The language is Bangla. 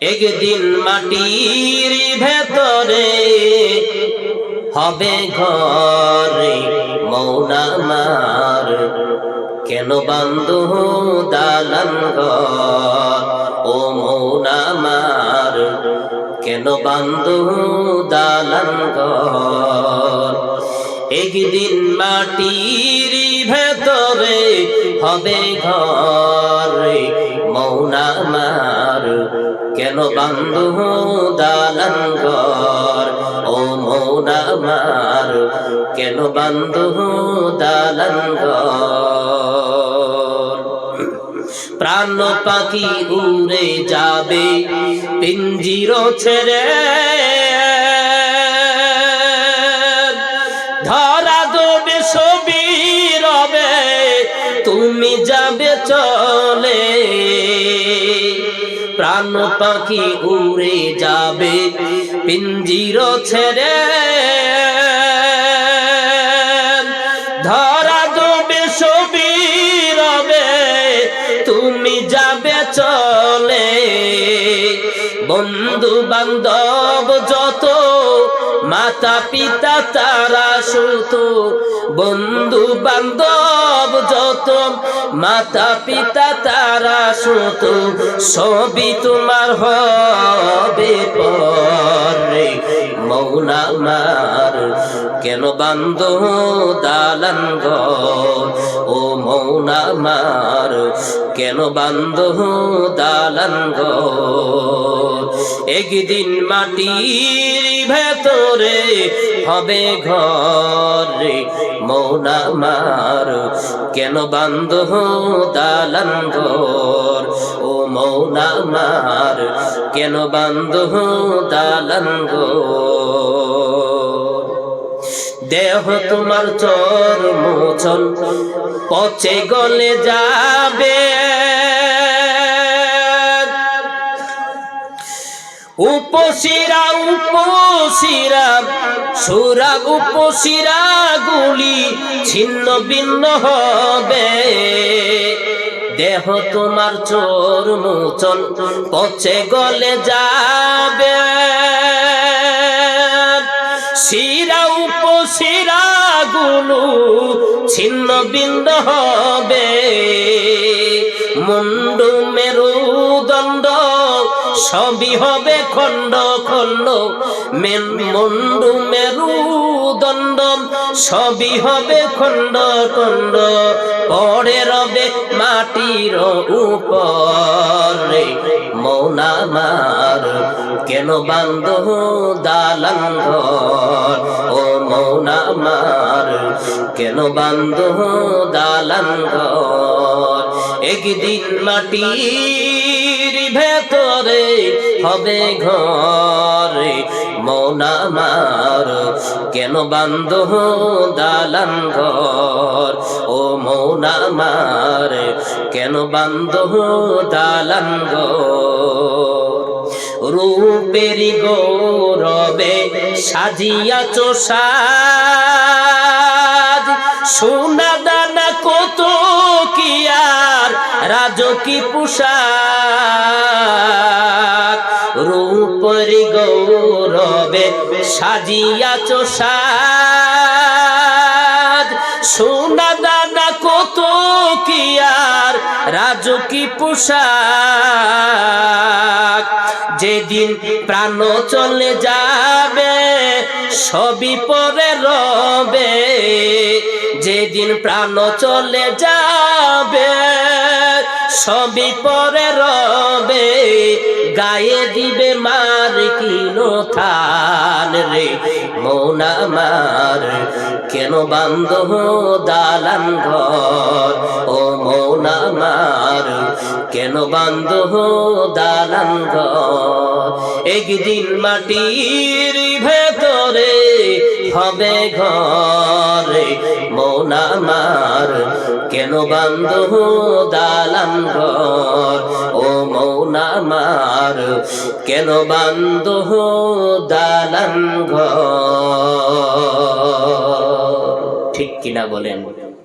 একদিন মাটির ভেতরে হবে ঘরে মৌনামার কেন বান্ধু দালান ও মৌনামার কেন বান্ধু দালান একদিন মাটির ভেতরে হবে ঘরে কেন বান্ধু দালান ঘর ও মৌনামার কেন বান্ধু দালান ঘর প্রাণ পাখি উড়ে যাবে, পিঞ্জির ছেড়ে। ধরা দেবে ছবি রবে, তুমি যাবে চলে। প্রাণ পাখি উড়ে যাবে পিঞ্জির ছেড়ে। ধরা দোবে ছবি রবে, তুমি যাবে চলে। বন্ধু বান্ধব যত মাতা পিতা তারা সুত বন্ধু বান্ধব যত মাতা পিতা তারা সুত সবই তোমার হবে মার কেন বান্ধ দালান ও মার, কেন বান্ধ দালান একদিন মাটির ভেতরে হবে ঘরে মৌনা মার। কেন বান্ধ দালান ও মৌনা মার কেন বান্ধ দালান দেহ তোমার চর মোচন, পচে গলে যাবে। উপশিরা উপশিরা, সুরা উপশিরা গুলি ছিন্ন ভিন্ন হবে। দেহ তোমার চোর মোচন পচে গলে যাবে। শিরা উপশিরা গুলো ছিন্ন ভিন্ন হবে। মুন্ডু মেরুদণ্ড সবই হবে খণ্ড খণ্ড। মেন মুন্ডু মেরুদণ্ড সবই হবে খণ্ড খণ্ড। পড়ে রবে মাটির উপরে মৌনামার কেন বান্ধ দালান ও মৌনামার কেন বান্ধ দালান একদিন মাটির ভেতরে হবে ঘরে। মৌনামার কেন বান্ধ দালান ঘর? ও মৌনামার কেন বান্ধ দালান ঘর? রূপেরি গৌরবে সাজিয়া চোষাদ, সোনা দানা কত রাজকি পোশাক, রূপেরি গৌরবে সাজিয়া চোষাদ সোনা দানা কত কি আর রাজকি পোশাক। যেদিন প্রাণ চলে যাবে, সবই পরে রবে। যেদিন প্রাণ চলে যাবে সবই পরে রবে, গায়ে দিবে মার কিনো থান রে। মৌনা মার কেন বান্ধ দালান ঘর? ও মৌনা মার কেন বান্ধ দালান ঘর? একদিন মাটির ভেতরে হবে ঘরে মৌনা মার কেন বান্ধ দালাম ঘর? ও মৌনা মার কেন বান্ধ দালাম ঘর? ঠিক কিনা বলেন।